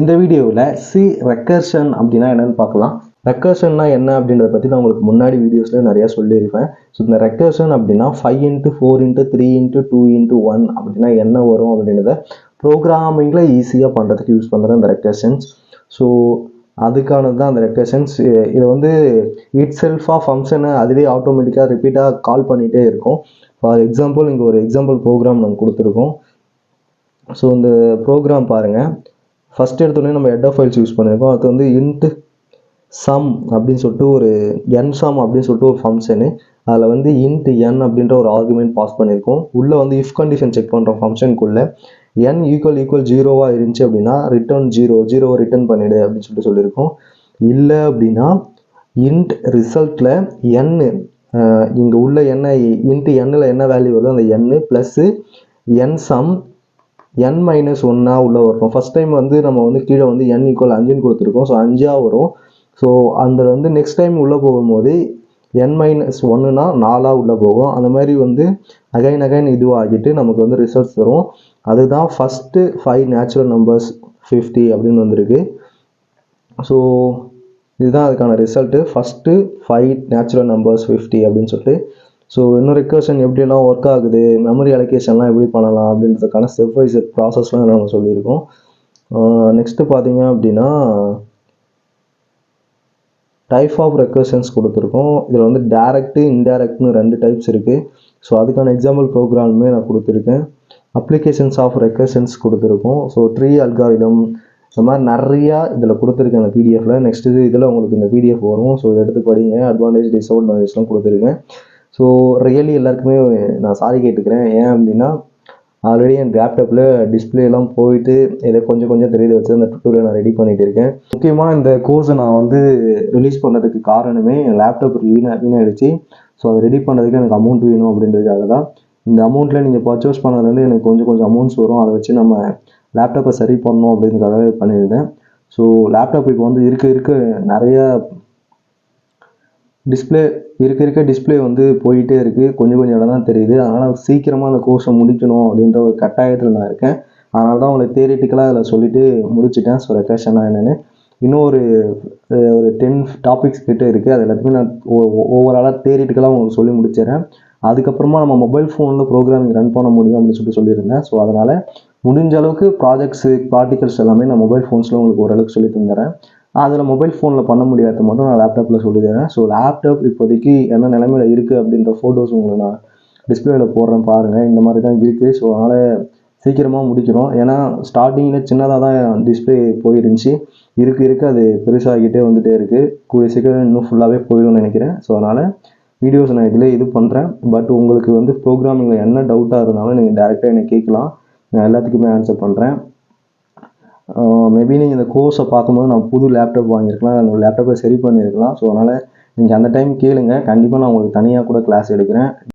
இந்த வீடியோவில் C recursion அப்படின்னா என்னன்னு பார்க்கலாம். ரெக்கர்ஷன்னா என்ன அப்படின்றத பற்றி நான் உங்களுக்கு முன்னாடி வீடியோஸ்லேயும் நிறையா சொல்லியிருப்பேன். ஸோ இந்த ரெக்கர்ஷன் அப்படின்னா five into four into three into two into one அப்படின்னா என்ன வரும் அப்படின்றத ப்ரோக்ராமிங்கில் ஈஸியாக பண்ணுறதுக்கு யூஸ் பண்ணுறது அந்த ரெக்கர்ஷன்ஸ் ஸோ அதுக்கானது தான் அந்த ரெக்கர்ஷன்ஸ் இது வந்து இட் செல்ஃபாக ஃபங்க்ஷனை அதுவே ஆட்டோமேட்டிக்காக ரிப்பீட்டாக கால் பண்ணிகிட்டே இருக்கும். ஃபார் எக்ஸாம்பிள் இங்கே ஒரு எக்ஸாம்பிள் ப்ரோக்ராம் நாங்கள் கொடுத்துருக்கோம். ஸோ இந்த ப்ரோக்ராம் பாருங்கள் ஃபஸ்ட் எடுத்தோடனே நம்ம ஹெட் ஆஃப் ஃபைல்ஸ் யூஸ் பண்ணியிருக்கோம் அது வந்து இன்ட்டு சம் அப்படின்னு சொல்லிட்டு ஒரு என் சம் அப்படின்னு சொல்லிட்டு ஒரு ஃபங்க்ஷனு அதில் வந்து இன்ட் என் அப்படின்ற ஒரு ஆர்குமெண்ட் பாஸ் பண்ணியிருக்கோம் உள்ளே வந்து இஃப் கண்டிஷன் செக் பண்ணுற ஃபங்க்ஷனுக்குள்ளே என் ஈக்குவல் ஈக்குவல் ஜீரோவாக இருந்துச்சு அப்படின்னா ரிட்டர்ன் ஜீரோ ஜீரோவை ரிட்டர்ன் பண்ணிவிடு அப்படின்னு சொல்லிட்டு சொல்லியிருக்கோம் இல்லை அப்படின்னா இன்ட் ரிசல்ட்டில் என்னு இங்கே உள்ள என்ன இன்ட்டு எண்ணில் என்ன வேல்யூ வருதோ அந்த n plus n sum n minus ஒன்னா உள்ளே வரும். ஃபஸ்ட் டைம் வந்து நம்ம வந்து கீழே வந்து என் ஈக்குவல் அஞ்சுன்னு கொடுத்துருக்கோம். ஸோ அஞ்சாக வரும். ஸோ அந்த வந்து நெக்ஸ்ட் டைம் உள்ளே போகும்போது என் மைனஸ் ஒன்றுனா நாலாக உள்ளே போகும். அந்த மாதிரி வந்து அகைன் அகைன் இதுவாகிட்டு நமக்கு வந்து ரிசல்ட்ஸ் வரும் அதுதான் first five natural numbers fifty அப்படின்னு வந்திருக்கு. ஸோ இதுதான் அதுக்கான result first five natural numbers fifty அப்படின்னு சொல்லிட்டு ஸோ இன்னும் ரெக்கர்ஷன் எப்படியெல்லாம் ஒர்க் ஆகுது மெமரி அலோகேஷன்லாம் எப்படி பண்ணலாம் அப்படின்றதுக்கான ஸ்டெப் வைஸ் ப்ராசஸ்லாம் நம்ம சொல்லியிருக்கோம். நெக்ஸ்ட்டு பார்த்தீங்க அப்படின்னா டைப் ஆஃப் ரெக்கர்ஷன்ஸ் கொடுத்துருக்கோம். இதில் வந்து டேரக்ட்டு இன்டேரக்ட்னு ரெண்டு டைப்ஸ் இருக்குது ஸோ அதுக்கான எக்ஸாம்பிள் ப்ரோக்ராமுமே நான் கொடுத்துருக்கேன். அப்ளிகேஷன்ஸ் ஆஃப் ரெக்கர்ஷன்ஸ் கொடுத்துருக்கோம். ஸோ ட்ரீ அல்காரிதம் இந்த மாதிரி நிறையா இதில் கொடுத்துருக்கேன் அந்த பிடிஎஃப்பில் நெக்ஸ்ட் இது இதில் உங்களுக்கு இந்த பிடிஎஃப் வரும். ஸோ இதை எடுத்து படிங்க. அட்வான்டேஜ் டிஸ்அட்வான்டேஜ்லாம் கொடுத்துருக்கேன். ஸோ ரியலி எல்லாருக்குமே நான் சாரி கேட்டுக்கிறேன். ஏன் அப்படின்னா ஆல்ரெடி என் லேப்டாப்பில் டிஸ்பிளேலாம் போயிட்டு இதை கொஞ்சம் கொஞ்சம் தெரியுது வச்சு அந்த டுட்டோரியல் நான் ரெடி பண்ணிட்டு இருக்கேன். முக்கியமாக இந்த கோர்ஸை நான் வந்து ரிலீஸ் பண்ணதுக்கு காரணமே என் லேப்டாப் வீணா வீணாயிடுச்சு. ஸோ அதை ரெடி பண்ணதுக்கு எனக்கு அமௌண்ட் வேணும் அப்படின்றதுக்காக தான். இந்த அமௌண்ட்டில் நீங்கள் பர்ச்சேஸ் பண்ணதுலேருந்து எனக்கு கொஞ்சம் கொஞ்சம் அமௌண்ட்ஸ் வரும். அதை வச்சு நம்ம லேப்டாப்பை சரி பண்ணணும் அப்படின்றதுக்காக பண்ணியிருந்தேன். ஸோ லேப்டாப் இப்போ வந்து இருக்க இருக்க நிறைய டிஸ்பிளே இருக்க இருக்க டிஸ்பிளே வந்து போயிட்டே இருக்குது கொஞ்சம் கொஞ்சம் இடம் தான் தெரியுது. அதனால் சீக்கிரமாக அந்த கோர்ஸை முடிக்கணும் அப்படின்ற ஒரு கட்டாயத்தில் நான் இருக்கேன். அதனால தான் உங்களுக்கு தேரிட்டிக்கலாக அதில் சொல்லிவிட்டு முடிச்சுட்டேன். ஸோ ரெக்கேஷனாக என்னென்னு. இன்னும் ஒரு ஒரு டென் டாபிக்ஸ் கிட்டே இருக்குது அது எல்லாத்தையுமே நான் ஓவராலாக தேரிட்டிக்கலாக உங்களுக்கு சொல்லி முடிச்சிடறேன். அதுக்கப்புறமா நம்ம மொபைல் ஃபோனில் ப்ரோக்ராமிங் ரன் பண்ண முடியும் அப்படின்னு சொல்லிட்டு சொல்லியிருந்தேன். ஸோ அதனால் முடிஞ்ச அளவுக்கு ப்ராஜெக்ட்ஸு ப்ராக்டிகல்ஸ் எல்லாமே நான் மொபைல் ஃபோன்ஸில் உங்களுக்கு ஓரளவுக்கு சொல்லி தந்துடுறேன். அதில் மொபைல் ஃபோனில் பண்ண முடியாத மட்டும் நான் லேப்டாப்பில் சொல்லிடுறேன் ஸோ லேப்டாப் இப்போதைக்கு என்ன நிலமையில இருக்குது அப்படின்ற ஃபோட்டோஸ் உங்களை நான் டிஸ்பிளேல போடுறேன் பாருங்கள் இந்த மாதிரி தான் இருக்குது ஸோ அதனால் சீக்கிரமாக முடிக்கிறோம் ஏன்னா ஸ்டார்டிங்கில் சின்னதாக தான் டிஸ்பிளே போயிருந்துச்சு. இருக்க இருக்க. அது பெருசாகிட்டே வந்துகிட்டே இருக்குது கூடிய சீக்கிரம் இன்னும் ஃபுல்லாகவே போயிடும்னு நினைக்கிறேன். ஸோ அதனால் வீடியோஸ் நான் இதில் இது பண்ணுறேன் பட் உங்களுக்கு வந்து ப்ரோக்ராமிங்கில் என்ன டவுட்டாக இருந்தாலும் நீங்கள் டேரெக்டாக என்னை கேட்கலாம். நான் எல்லாத்துக்குமே ஆன்சர் பண்ணுறேன் மேபி நீங்கள் இந்த கோர்ஸை பார்க்கும்போது நான் புது லேப்டாப் வாங்கியிருக்கலாம் அந்த லேப்டாப்பை சரி பண்ணியிருக்கலாம். ஸோ அதனால் நீங்கள் அந்த டைம் கேளுங்கள் கண்டிப்பாக நான் உங்களுக்கு தனியாக கூட கிளாஸ் எடுக்கிறேன்.